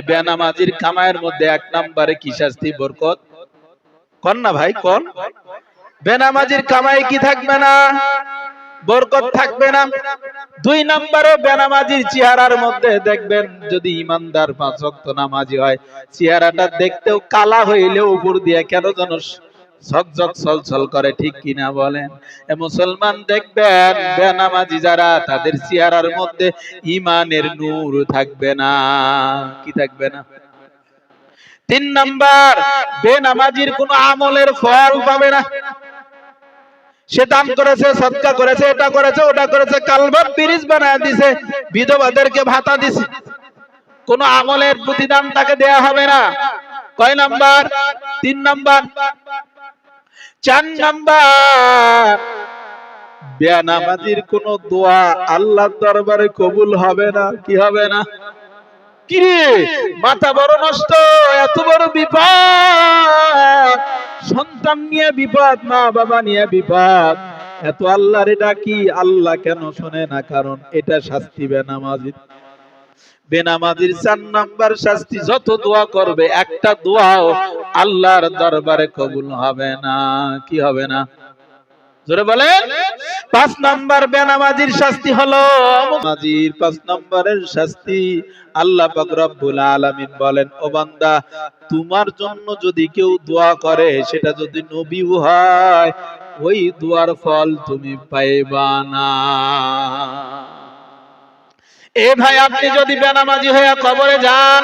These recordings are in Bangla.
বেনামাজির কামায়ের মধ্যে এক নম্বরে কি শাস্তি, বরকত? কন না ভাই, কন? বেনামাজির কি থাকবে না? বরকত থাকবে না। দুই নম্বরও বেনামাজির চেহারার মধ্যে দেখবেন, যদি ইমানদার পাঁচ নামাজি হয়, চেহারাটা দেখতেও কালা হইলেও উপর দিয়ে কেন যেন ছলছল করে, ঠিক কিনা বলেন? এ মুসলমান দেখবেন, বেনামাজি যারা, তাদের চেহারার মধ্যে ইমানের নূর থাকবে না। কি থাকবে না? তিন নাম্বার, বেনামাজির আমলের ফল পাবে না। সে দান করেছে, সৎকা করেছে, এটা করেছে, ওটা করেছে কালবার ব্রিজ বানায় দিছে, বিধবাদেরকে ভাতা দিছে। কোন আমলের প্রতিদান তাকে দেয়া হবে না। কয় নাম্বার? তিন নাম্বার চার নাম্বার। বেনামাজির কোন দোয়া আল্লাহর দরবারে কবুল হবে না, কি হবে না? কিরে মাথা বড় নষ্ট, এত বড় বিপদ। সন্তান নিয়ে বিপদ মা বাবা নিয়ে বিপদ। এত আল্লাহর ডাকি, আল্লাহ কেন শোনে না? কারণ এটা শাস্তি বেনামাজির। বেনামাজির চার নাম্বার শাস্তি যত দোয়া করবে, একটা দোয়াও আল্লাহর দরবারে কবুল হবে না। কি হবে না? জোরে পাঁচ নাম্বার বেনামাজির শাস্তি হলো পাঁচ শাস্তি আল্লাহ রব্বুল আলামিন বলেন, ও বান্দা, তোমার জন্য যদি কেউ দোয়া করে, সেটা যদি নবী হয়, ওই দোয়ার ফল তুমি পাইবা না। এ ভাই, আপনি যদি বেনামাজি হয়ে কবরে যান,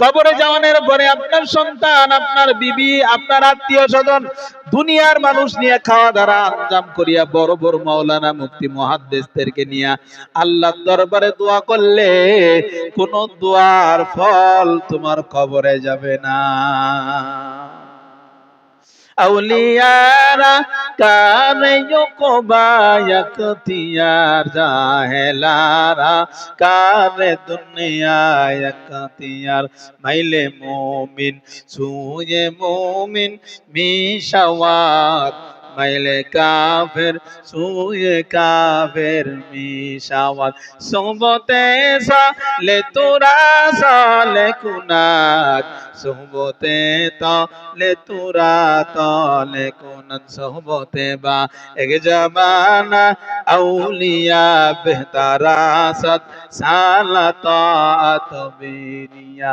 কবরে যাওয়ানোর পরে আপনার সন্তান, আপনার বিবি, আপনার আত্মীয় স্বজন, দুনিয়ার মানুষ নিয়ে খাওয়া দাওয়া, আঞ্জাম করিয়া বড় বড় মাওলানা মুক্তি মহাদ্দেশদেরকে নিয়ে আল্লাহ দরবারে দোয়া করলে কোন দোয়ার ফল তোমার কবরে যাবে না। আউলিয়ারা কারে কোবায়াকতিয়ার জাহেলারা কারে দুনিয়ায়াকতিয়ার মাইলে মুমিন সুয়ে মুমিন মিশাওয়াত মাইলে কাফের সুয়ে কাফের মিশাওয়াত। সোবতে সালে তোরা, সালে কুনাত। সোহবতে তলে তোরা, তলে কোনন সোহবতে বা এক জমানা আউলিয়া বেহতারা সত সালা তাত বেরিয়া